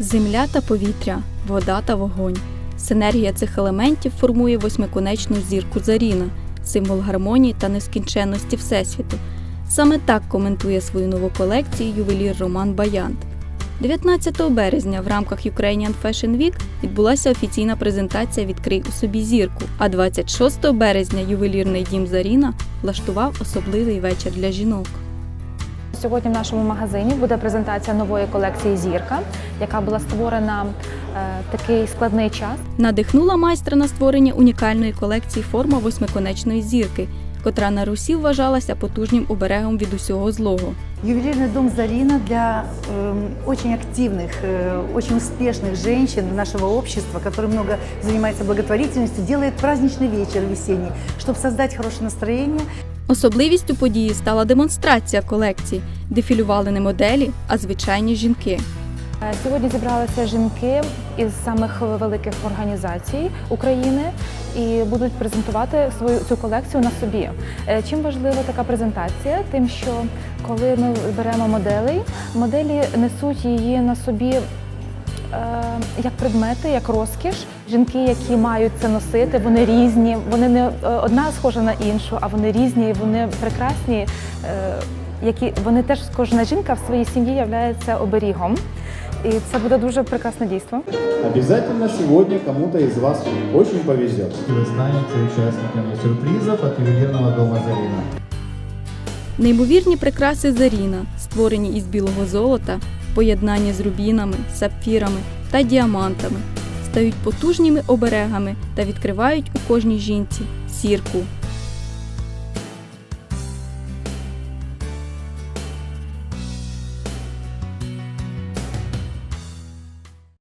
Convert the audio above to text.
Земля та повітря, вода та вогонь. Синергія цих елементів формує восьмиконечну зірку Заріна, символ гармонії та нескінченності Всесвіту. Саме так коментує свою нову колекцію ювелір Роман Баянт. 19 березня в рамках Ukrainian Fashion Week відбулася офіційна презентація Відкрий у собі зірку. А 26 березня ювелірний дім Заріна влаштував особливий вечір для жінок. Сьогодні в нашому магазині буде презентація нової колекції Зірка, яка була створена е, в такий складний час. Надихнула майстра на створення унікальної колекції форма восьмиконечної зірки, котра на Русі вважалася потужнім оберегом від усього злого. Ювелирный дом Зарина для эм, очень активных, э, очень успешных женщин нашего общества, которые много занимаются благотворительностью, делает праздничный вечер весенний, чтобы создать хорошее настроение. Особливістю події стала демонстрація колекції, дефілювали не моделі, а звичайні жінки. Е, Сьогодні зібралися жінки із самих великих організацій України і будуть презентувати свою цю колекцію на собі. Е, Чим важлива така презентація? Тим, що коли ми беремо моделей, моделі несуть її на собі. Е, Як предмети, як розкіш, жінки, які мають це носити, вони різні. Вони не е, одна схожа на іншу, а вони різні, вони прекрасні. е, Які вони теж кожна жінка в своїй сім'ї є оберігом. І це буде дуже прекрасне дійство. Обязательно сегодня кому-то из вас очень повезет. Вы станете участниками сюрпризов от ювелирного дома Зарина. Неймовірні прикраси Заріна, створені із білого золота, поєднані з рубінами, сапфірами та діамантами, стають потужніми оберегами та відкривають у кожній жінці сірку,